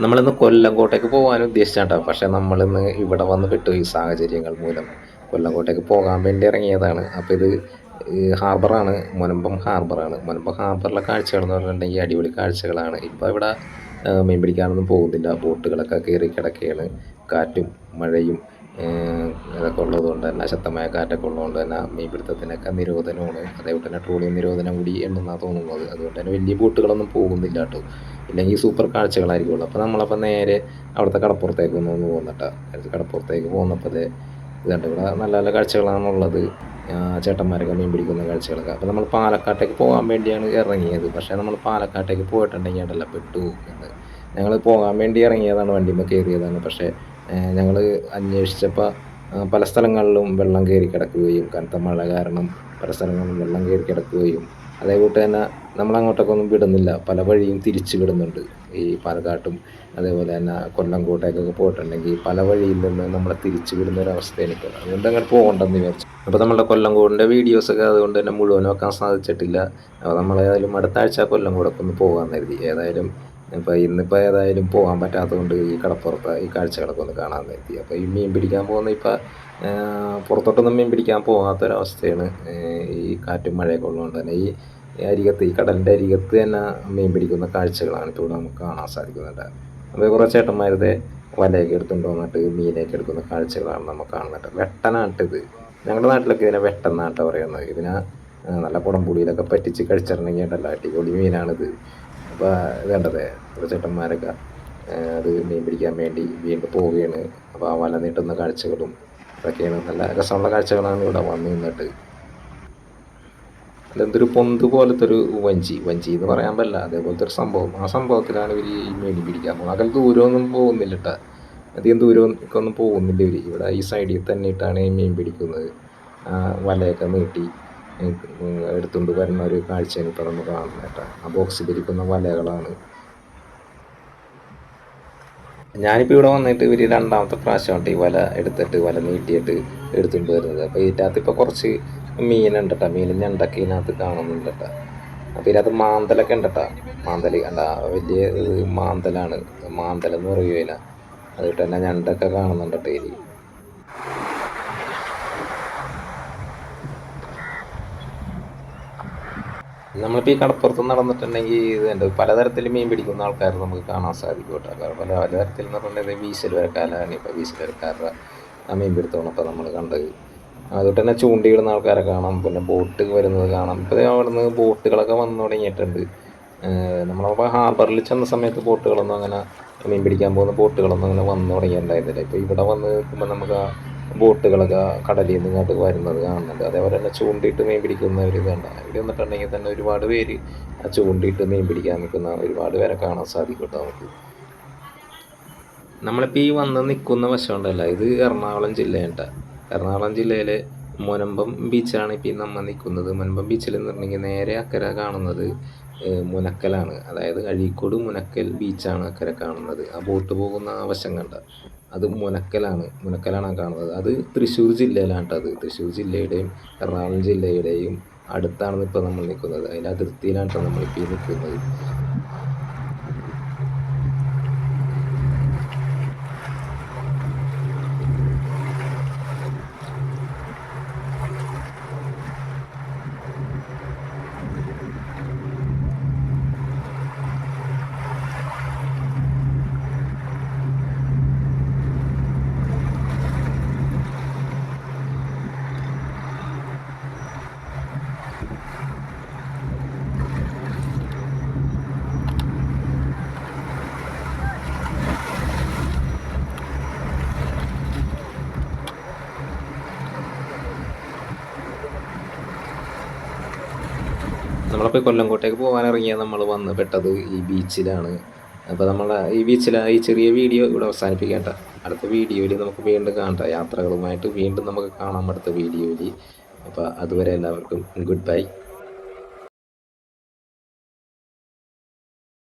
നമ്മളിന്ന് കൊല്ലങ്കോട്ടേക്ക് പോകാൻ ഉദ്ദേശിച്ചാട്ടോ. പക്ഷേ നമ്മളിന്ന് ഇവിടെ വന്ന് പെട്ടു ഈ സാഹചര്യങ്ങൾ മൂലം. കൊല്ലങ്കോട്ടേക്ക് പോകാൻ വേണ്ടി ഇറങ്ങിയതാണ്. അപ്പോൾ ഇത് ഹാർബറാണ് മുനമ്പം ഹാർബറാണ്. മുനമ്പം ഹാർബറിലെ കാഴ്ചകൾ എന്ന് പറഞ്ഞിട്ടുണ്ടെങ്കിൽ അടിപൊളി കാഴ്ചകളാണ്. ഇപ്പോൾ ഇവിടെ മീൻ പിടിക്കാനൊന്നും പോകുന്നില്ല. ബോട്ടുകളൊക്കെ കയറി കിടക്കുകയാണ്. കാറ്റും മഴയും ഇതൊക്കെ ഉള്ളതുകൊണ്ട് തന്നെ ശക്തമായ കാറ്റൊക്കെ ഉള്ളതുകൊണ്ട് തന്നെ മീൻപിടുത്തത്തിനൊക്കെ നിരോധനമാണ്. അതേപോലെ തന്നെ ട്രോളിംഗ് നിരോധനം കൂടി ഉണ്ടെന്നാണ് തോന്നുന്നത്. അതുകൊണ്ട് തന്നെ വലിയ ബോട്ടുകളൊന്നും പോകുന്നില്ല കേട്ടോ. ഇല്ലെങ്കിൽ സൂപ്പർ കാഴ്ചകളായിരിക്കുള്ളൂ അപ്പോൾ നമ്മളപ്പോൾ നേരെ അവിടുത്തെ കടപ്പുറത്തേക്ക് ഒന്ന് ഒന്ന് പോകുന്നിട്ടാ കടപ്പുറത്തേക്ക് പോകുന്നപ്പോൾ ഇത് ഇതുണ്ട്. ഇവിടെ നല്ല നല്ല കാഴ്ചകളാണുള്ളത്. ചേട്ടന്മാരൊക്കെ മീൻ പിടിക്കുന്ന കാഴ്ചകളൊക്കെ. അപ്പോൾ നമ്മൾ പാലക്കാട്ടേക്ക് പോകാൻ വേണ്ടിയാണ് ഇറങ്ങിയത്. പക്ഷേ നമ്മൾ പാലക്കാട്ടേക്ക് പോയിട്ടുണ്ടെങ്കിൽ ഉണ്ടല്ലോ പെട്ടു ഞങ്ങൾ പോകാൻ വേണ്ടി ഇറങ്ങിയതാണ്. വണ്ടിയിൽ കയറിയതാണ്. പക്ഷേ ഞങ്ങൾ അന്വേഷിച്ചപ്പോൾ പല സ്ഥലങ്ങളിലും വെള്ളം കയറി കിടക്കുകയും കനത്ത മഴ കാരണം പല സ്ഥലങ്ങളിലും വെള്ളം കയറി കിടക്കുകയും അതേകൂട്ട് തന്നെ ഒന്നും വിടുന്നില്ല. പല വഴിയും തിരിച്ച് വിടുന്നുണ്ട്. ഈ പാലക്കാട്ടും അതേപോലെ തന്നെ കൊല്ലംകോട്ടേക്കൊക്കെ പോയിട്ടുണ്ടെങ്കിൽ പല വഴിയിൽ നിന്ന് നമ്മളെ തിരിച്ച് വിടുന്ന ഒരു അവസ്ഥയാണ് ഇപ്പോൾ. അതുകൊണ്ട് അങ്ങോട്ട് പോകണ്ടെന്ന് വിചാരിച്ചു. അപ്പോൾ നമ്മുടെ കൊല്ലംകോടിന്റെ വീഡിയോസൊക്കെ അതുകൊണ്ട് തന്നെ മുഴുവൻ വെക്കാൻ സാധിച്ചിട്ടില്ല. അപ്പോൾ നമ്മൾ ഏതായാലും അടുത്ത ആഴ്ച കൊല്ലംകോടൊക്കെ ഒന്ന് പോകാമെന്ന് കരുതി. ഏതായാലും ഇപ്പോൾ ഇന്നിപ്പോൾ ഏതായാലും പോകാൻ പറ്റാത്തതുകൊണ്ട് ഈ കടപ്പുറത്ത് ഈ കാഴ്ചകളൊക്കെ ഒന്ന് കാണാൻ എത്തി അപ്പോൾ ഈ മീൻ പിടിക്കാൻ പോകുന്ന ഇപ്പോൾ പുറത്തോട്ടൊന്നും മീൻ പിടിക്കാൻ പോകാത്തൊരവസ്ഥയാണ് ഈ കാറ്റും മഴയൊക്കെ ഉള്ളതുകൊണ്ട് തന്നെ. ഈ അരികത്ത് ഈ കടലിന്റെ അരികത്ത് തന്നെ മീൻ പിടിക്കുന്ന കാഴ്ചകളാണ് ഇപ്പോൾ നമുക്ക് കാണാൻ സാധിക്കുന്നുണ്ട് അപ്പോൾ കുറേ ചേട്ടന്മാരുടെ വലയൊക്കെ എടുത്തുകൊണ്ട് വന്നിട്ട് മീനൊക്കെ എടുക്കുന്ന കാഴ്ചകളാണ് നമുക്ക് കാണുന്നത്. വെട്ടനാട്ടിത് ഞങ്ങളുടെ നാട്ടിലൊക്കെ ഇതിനെ വെട്ടനാട്ട പറയുന്നത്. ഇതിനെ നല്ല കുടംപുളിയിലൊക്കെ പറ്റിച്ച് കഴിച്ചിട്ടുണ്ടെങ്കിൽ ഉണ്ടല്ലോ അടിപൊളി മീനാണിത്. വേണ്ടത്. ചേട്ടന്മാരൊക്കെ അത് മീൻ പിടിക്കാൻ വേണ്ടി വീണ്ടും പോവുകയാണ്. അപ്പോൾ ആ വല നീട്ടുന്ന കാഴ്ചകളും അതൊക്കെയാണ് നല്ല രസമുള്ള കാഴ്ചകളാണ് ഇവിടെ വന്ന് നിന്നിട്ട്. അതെന്തൊരു പൊന്ത് പോലത്തെ ഒരു വഞ്ചി. വഞ്ചി എന്ന് പറയാൻ പറ്റില്ല. അതേപോലത്തെ ഒരു സംഭവം. ആ സംഭവത്തിലാണ് ഇവർ ഈ മീൻ പിടിക്കാൻ പോകുന്നത്. അകൽ ദൂരമൊന്നും പോകുന്നില്ല കേട്ടോ. അധികം ദൂരമൊന്നും പോകുന്നില്ല ഇവർ ഇവിടെ ഈ സൈഡിൽ തന്നെ ഇട്ടാണ് ഈ മീൻ പിടിക്കുന്നത്. വലയൊക്കെ നീട്ടി എടുത്തുകൊണ്ട് വരുന്ന ഒരു കാഴ്ചയാണ് ഇപ്പോൾ നമ്മൾ കാണുന്നത് കേട്ടോ. ആ ബോക്സിലിരിക്കുന്ന വലകളാണ്. ഞാനിപ്പോൾ ഇവിടെ വന്നിട്ട് ഇവർ രണ്ടാമത്തെ പ്രാവശ്യമായിട്ട് ഈ വല എടുത്തിട്ട് വല നീട്ടിയിട്ട് എടുത്തുകൊണ്ട് വരുന്നത്. അപ്പോൾ ഇതിനകത്ത് ഇപ്പോൾ കുറച്ച് മീനുണ്ട് കേട്ടോ. മീൻ ഞണ്ടൊക്കെ ഇതിനകത്ത് കാണുന്നുണ്ട് കേട്ടോ. അപ്പോൾ ഇതിനകത്ത് മാന്തലൊക്കെ ഉണ്ട് കേട്ടോ. മാന്തൽ കണ്ട വലിയ മാന്തലാണ്. മാന്തൽ എന്ന് അതുകൊണ്ട് തന്നെ ഞണ്ടൊക്കെ കാണുന്നുണ്ട് കേട്ടോ ഇതിൽ നമ്മളിപ്പോൾ ഈ കടപ്പുറത്ത് നടന്നിട്ടുണ്ടെങ്കിൽ ഇത് ഉണ്ട് പലതരത്തിൽ മീൻ പിടിക്കുന്ന ആൾക്കാർ നമുക്ക് കാണാൻ സാധിക്കും കേട്ടോ കാരണം പല പലതരത്തിൽ എന്ന് പറഞ്ഞാൽ വീശൽ വരക്കാലാണ് ഇപ്പോൾ വീശൽ വരക്കാരുടെ ആ മീൻ പിടുത്തമാണ് ഇപ്പോൾ നമ്മൾ കണ്ടത്. അതുകൊണ്ട് തന്നെ ചൂണ്ടിയിടുന്ന ആൾക്കാരെ കാണാം. പിന്നെ ബോട്ട് വരുന്നത് കാണാം. ഇപ്പോൾ അവിടെ നിന്ന് ബോട്ടുകളൊക്കെ വന്നു തുടങ്ങിയിട്ടുണ്ട്. നമ്മളപ്പോൾ ഹാർബറിൽ ചെന്ന സമയത്ത് ബോട്ടുകളൊന്നും അങ്ങനെ മീൻ പിടിക്കാൻ പോകുന്ന ബോട്ടുകളൊന്നും അങ്ങനെ വന്നു തുടങ്ങിയിട്ടുണ്ടായിരുന്നില്ല. ഇപ്പോൾ ഇവിടെ വന്ന് നിൽക്കുമ്പോൾ നമുക്ക് ആ ബോട്ടുകളൊക്കെ കടലിൽ നിന്ന് ഇങ്ങോട്ട് വരുന്നത് കാണുന്നുണ്ട്. അതേപോലെ തന്നെ ചൂണ്ടിയിട്ട് മീൻ പിടിക്കുന്നവർ ഇതുണ്ട്. ഇവിടെ വന്നിട്ടുണ്ടെങ്കിൽ തന്നെ ഒരുപാട് പേര് ആ ചൂണ്ടിയിട്ട് മീൻ പിടിക്കാൻ നിൽക്കുന്ന ഒരുപാട് പേരെ കാണാൻ സാധിക്കും നമുക്ക്. നമ്മളിപ്പോൾ ഈ വന്ന് നിൽക്കുന്ന വശമുണ്ടല്ല. ഇത് എറണാകുളം ജില്ലയുണ്ട്. എറണാകുളം ജില്ലയിലെ മുനമ്പം ബീച്ചാണ് ഇപ്പോൾ ഈ നമ്മൾ നിൽക്കുന്നത്. മുനമ്പം ബീച്ചിൽ നിന്നിട്ടുണ്ടെങ്കിൽ നേരെ അക്കരെ കാണുന്നത് മുനക്കലാണ്. അതായത് അഴീക്കോട് മുനക്കൽ ബീച്ചാണ് അക്കരെ കാണുന്നത്. ആ ബോട്ട് പോകുന്ന ആ വശം കണ്ട. അത് മുനക്കലാണ്. മുനക്കലാണ് കാണുന്നത്. അത് തൃശ്ശൂർ ജില്ലയിലാണ് അത്. തൃശ്ശൂർ ജില്ലയുടെയും എറണാകുളം ജില്ലയുടെയും അടുത്താണ് ഇപ്പോൾ നമ്മൾ നിൽക്കുന്നത് അതിന്റെ അതിർത്തിയിലാണ് നമ്മൾ ഇപ്പോൾ നിൽക്കുന്നത് നമ്മളിപ്പോൾ കൊല്ലംകോട്ടേക്ക് പോകാനിറങ്ങിയാൽ നമ്മൾ വന്ന് പെട്ടത് ഈ ബീച്ചിലാണ്. അപ്പോൾ നമ്മൾ ഈ ബീച്ചിൽ ഈ ചെറിയ വീഡിയോ ഇവിടെ അവസാനിപ്പിക്കേണ്ട അടുത്ത വീഡിയോയിൽ നമുക്ക് വീണ്ടും കാണാം. യാത്രകളുമായിട്ട് വീണ്ടും നമുക്ക് കാണാം അടുത്ത വീഡിയോയിൽ. അപ്പോൾ അതുവരെ എല്ലാവർക്കും ഗുഡ് ബൈ.